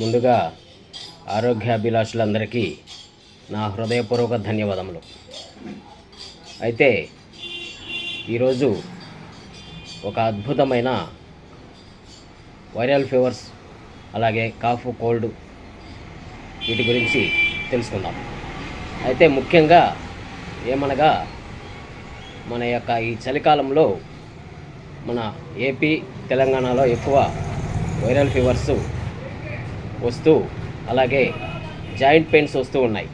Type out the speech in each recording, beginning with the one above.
ముందుగా ఆరోగ్యాభిలాషులందరికీ నా హృదయపూర్వక ధన్యవాదములు. అయితే ఈరోజు ఒక అద్భుతమైన వైరల్ ఫీవర్స్ అలాగే కాఫ్ కోల్డ్ వీటి గురించి తెలుసుకుందాం. అయితే ముఖ్యంగా ఏమనగా మన యొక్క ఈ చలికాలంలో మన ఏపీ తెలంగాణలో ఎక్కువ వైరల్ ఫీవర్స్ వస్తూ అలాగే జాయింట్ పెయిన్స్ వస్తూ ఉన్నాయి.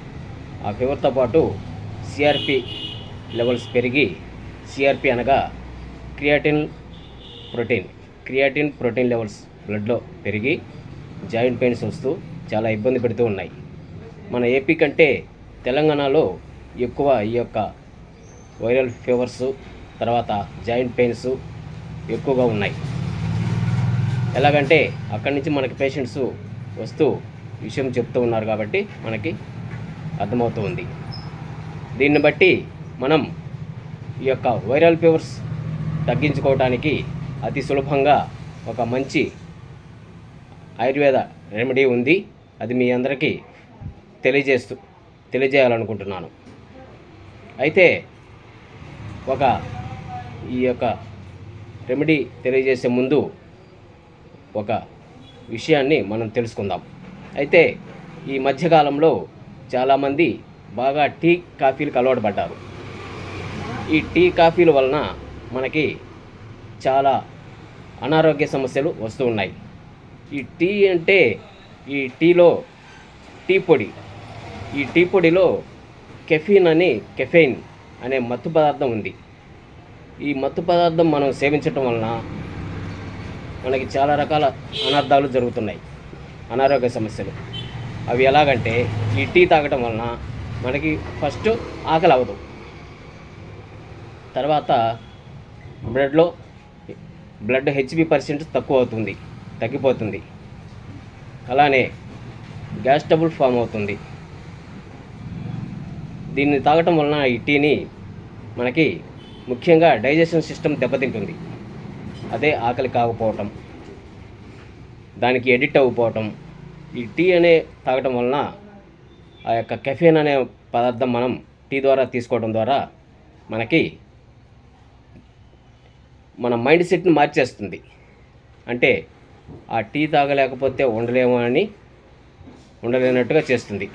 ఆ ఫీవర్తో పాటు సిఆర్పి లెవెల్స్ పెరిగి సిఆర్పి అనగా creatine protein creatine protein levels బ్లడ్లో పెరిగి జాయింట్ పెయిన్స్ వస్తూ చాలా ఇబ్బంది పెడుతూ ఉన్నాయి. మన ఏపీ కంటే తెలంగాణలో ఎక్కువ ఈ యొక్క వైరల్ ఫీవర్స్ తర్వాత జాయింట్ పెయిన్స్ ఎక్కువగా ఉన్నాయి. ఎలాగంటే అక్కడి నుంచి మనకి పేషెంట్స్ వస్తూ విషయం చెప్తూ ఉన్నారు కాబట్టి మనకి అర్థమవుతూ ఉంది. దీన్ని బట్టి మనం ఈ యొక్క వైరల్ ఫీవర్స్ తగ్గించుకోవడానికి అతి సులభంగా ఒక మంచి ఆయుర్వేద రెమెడీ ఉంది. అది మీ అందరికీ తెలియజేస్తూ తెలియజేయాలనుకుంటున్నాను. అయితే ఒక ఈ యొక్క రెమెడీ తెలియజేసే ముందు ఒక విషయాన్ని మనం తెలుసుకుందాం. అయితే ఈ మధ్యకాలంలో చాలామంది బాగా టీ కాఫీలకు అలవాటు పడ్డారు ఈ టీ కాఫీల వలన మనకి చాలా అనారోగ్య సమస్యలు వస్తూ ఉన్నాయి. ఈ టీ అంటే ఈ టీలో టీ పొడి. ఈ టీ పొడిలో కెఫీన్ అని కెఫెయిన్ అనే మత్తు పదార్థం ఉంది. ఈ మత్తు పదార్థం మనం సేవించటం వలన మనకి చాలా రకాల అనర్థాలు జరుగుతున్నాయి. అనారోగ్య సమస్యలు. అవి ఎలాగంటే ఈ టీ తాగటం వలన మనకి ఫస్ట్ ఆకలి అవ్వదు. తర్వాత బ్లడ్లో బ్లడ్ హెచ్బి పర్సెంట్ తక్కువ అవుతుంది తగ్గిపోతుంది. అలానే గ్యాస్ డబుల్ ఫామ్ అవుతుంది. దీన్ని తాగటం వలన ఈ టీని మనకి ముఖ్యంగా డైజెషన్ సిస్టమ్ దెబ్బతింటుంది. అదే ఆకలి కాకపోవటం దానికి ఎడిట్ అవ్వకపోవటం ఈ టీ అనే తాగటం వలన ఆ యొక్క కెఫెన్ అనే పదార్థం మనం టీ ద్వారా తీసుకోవడం ద్వారా మనకి మన మైండ్ సెట్ని మార్చేస్తుంది. అంటే ఆ టీ తాగలేకపోతే ఉండలేము అని ఉండలేనట్టుగా చేస్తుంది.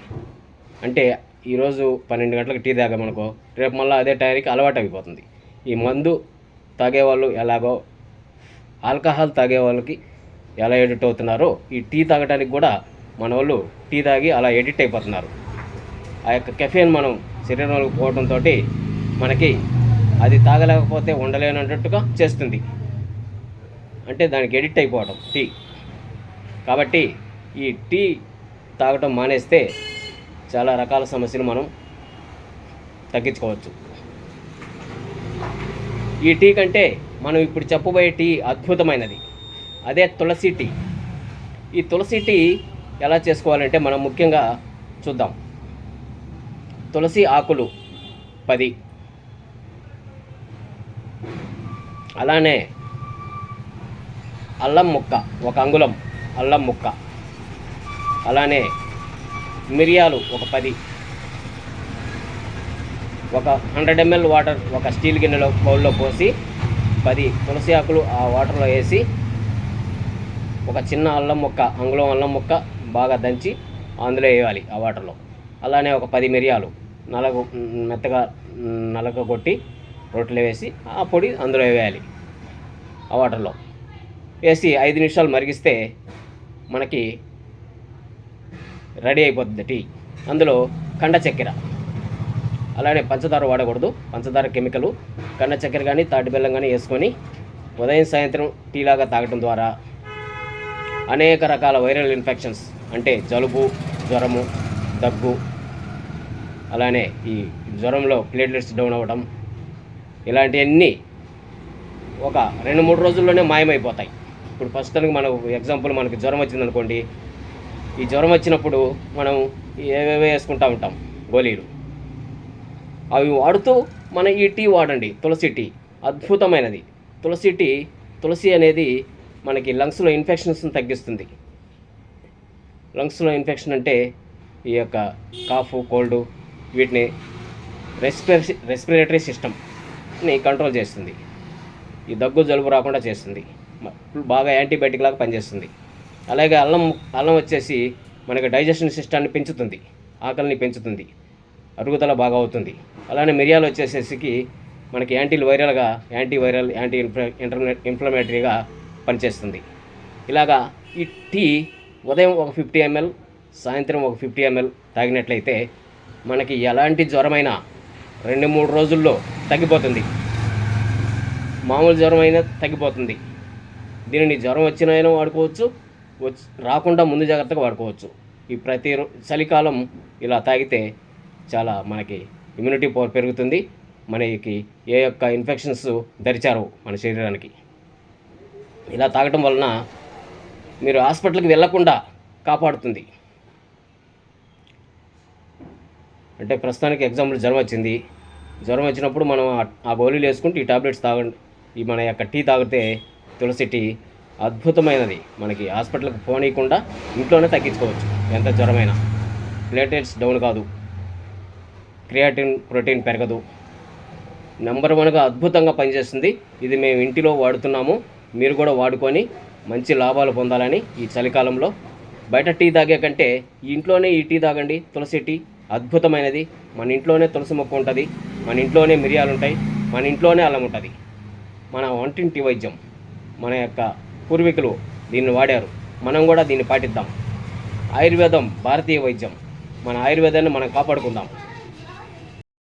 అంటే ఈరోజు పన్నెండు గంటలకు టీ తాగామనుకో రేపు మళ్ళీ అదే టైంకి అలవాటు అయిపోతుంది ఈ మందు తాగేవాళ్ళు ఎలాగో ఆల్కహాల్ తాగే వాళ్ళకి ఎలా ఎడిట్ అవుతున్నారో ఈ టీ తాగడానికి కూడా మన వాళ్ళు టీ తాగి అలా ఎడిట్ అయిపోతున్నారు. ఆ యొక్క కెఫెన్ మనం శరీరంలోకి పోవడంతో మనకి అది తాగలేకపోతే ఉండలేనట్టుగా చేస్తుంది. అంటే దానికి ఎడిట్ అయిపోవడం టీ. కాబట్టి ఈ టీ తాగటం మానేస్తే చాలా రకాల సమస్యలు మనం తగ్గించుకోవచ్చు. ఈ టీ కంటే మనం ఇప్పుడు చెప్పబోయే టీ అద్భుతమైనది. అదే తులసి టీ. ఈ తులసి టీ ఎలా చేసుకోవాలంటే మనం ముఖ్యంగా చూద్దాం. తులసి ఆకులు పది. అలానే అల్లం ముక్క ఒక అంగుళం అల్లం ముక్క. అలానే మిరియాలు ఒక పది. ఒక హండ్రెడ్ ఎంఎల్ వాటర్ ఒక స్టీల్ గిన్నెలో బౌల్లో పోసి పది తులసి ఆకులు ఆ వాటర్లో వేసి ఒక చిన్న అల్లం ముక్క అంగుళం అల్లం ముక్క బాగా దంచి అందులో వేయాలి ఆ వాటర్లో. అలానే ఒక పది మిరియాలు నలగ మెత్తగా నలక కొట్టి రొట్టెలో వేసి ఆ పొడి అందులో వేయాలి ఆ వాటర్లో. వేసి ఐదు నిమిషాలు మరిగిస్తే మనకి రెడీ అయిపోతుంది టీ. అందులో కండ చక్కెర. అలానే పంచదార వాడకూడదు. పంచదార కెమికల్ కన్న చక్కెర కానీ తాటి బెల్లం కానీ వేసుకొని ఉదయం సాయంత్రం టీ లాగా తాగటం ద్వారా అనేక రకాల వైరల్ ఇన్ఫెక్షన్స్ అంటే జలుబు జ్వరము దగ్గు అలానే ఈ జ్వరంలో ప్లేట్లెట్స్ డౌన్ అవ్వడం ఇలాంటివన్నీ ఒక రెండు మూడు రోజుల్లోనే మాయమైపోతాయి. ఇప్పుడు ప్రస్తుతానికి మనకు ఎగ్జాంపుల్ మనకి జ్వరం వచ్చిందనుకోండి. ఈ జ్వరం వచ్చినప్పుడు మనం ఏవేవో వేసుకుంటూ ఉంటాం గోళీలు. అవి వాడుతూ మన ఈ టీ వాడండి. తులసి టీ. అద్భుతమైనది. తులసి టీ తులసి అనేది మనకి లంగ్స్లో ఇన్ఫెక్షన్స్ని తగ్గిస్తుంది. లంగ్స్లో ఇన్ఫెక్షన్ అంటే ఈ యొక్క కాఫ్ కోల్డ్ వీటిని రెస్పిరే రెస్పిరేటరీ సిస్టమ్ని కంట్రోల్ చేస్తుంది. ఈ దగ్గు జలుబు రాకుండా చేస్తుంది. బాగా యాంటీబయాటిక్ లాగా పనిచేస్తుంది. అలాగే అల్లం అల్లం వచ్చేసి మనకి డైజెషన్ సిస్టాన్ని పెంచుతుంది. ఆకలిని పెంచుతుంది. అరుగుదల బాగా అవుతుంది అలానే మిరియాలు వచ్చేసేసి మనకి యాంటీ వైరల్గా యాంటీ వైరల్ యాంటీ ఇన్ఫ్ల ఇన్ఫ్లమేటరీగా పనిచేస్తుంది. ఇలాగా ఈ టీ ఉదయం ఒక ఫిఫ్టీ ఎంఎల్ సాయంత్రం ఒక ఫిఫ్టీ ఎంఎల్ తాగినట్లయితే మనకి ఎలాంటి జ్వరమైనా రెండు మూడు రోజుల్లో తగ్గిపోతుంది. మామూలు జ్వరం అయినా తగ్గిపోతుంది. దీనిని జ్వరం వచ్చిన వాడుకోవచ్చు వచ్చి రాకుండా ముందు జాగ్రత్తగా వాడుకోవచ్చు. ఈ ప్రతి చలికాలం ఇలా తాగితే చాలా మనకి ఇమ్యూనిటీ పవర్ పెరుగుతుంది. మనకి ఏ యొక్క ఇన్ఫెక్షన్స్ దరిచారు మన శరీరానికి. ఇలా తాగటం వలన మీరు హాస్పిటల్కి వెళ్ళకుండా కాపాడుతుంది. అంటే ప్రస్తుతానికి ఎగ్జాంపుల్ జ్వరం వచ్చింది. జ్వరం వచ్చినప్పుడు మనం ఆ- గోళీలు వేసుకుంటే ఈ టాబ్లెట్స్ తాగండి. ఈ మన యొక్క టీ తాగితే తులసి టీ అద్భుతమైనది. మనకి హాస్పిటల్కి పోనీయకుండా ఇంట్లోనే తగ్గించుకోవచ్చు. ఎంత జ్వరమైనా. ప్లేటెట్స్ డౌన్ కాదు. క్రియాటిన్ ప్రోటీన్ పెరగదు. నెంబర్ వన్గా అద్భుతంగా పనిచేస్తుంది. ఇది మేము ఇంటిలో వాడుతున్నాము. మీరు కూడా వాడుకొని మంచి లాభాలు పొందాలని ఈ చలికాలంలో. బయట టీ తాగే కంటే ఈ ఇంట్లోనే ఈ టీ తాగండి. తులసి టీ అద్భుతమైనది. మన ఇంట్లోనే తులసి మొక్క ఉంటుంది. మన ఇంట్లోనే మిరియాలు ఉంటాయి. మన ఇంట్లోనే అల్లం ఉంటుంది. మన వంటింటి వైద్యం మన యొక్క పూర్వీకులు దీన్ని వాడారు. మనం కూడా దీన్ని పాటిద్దాం. ఆయుర్వేదం భారతీయ వైద్యం. మన ఆయుర్వేదాన్ని మనం కాపాడుకుందాం.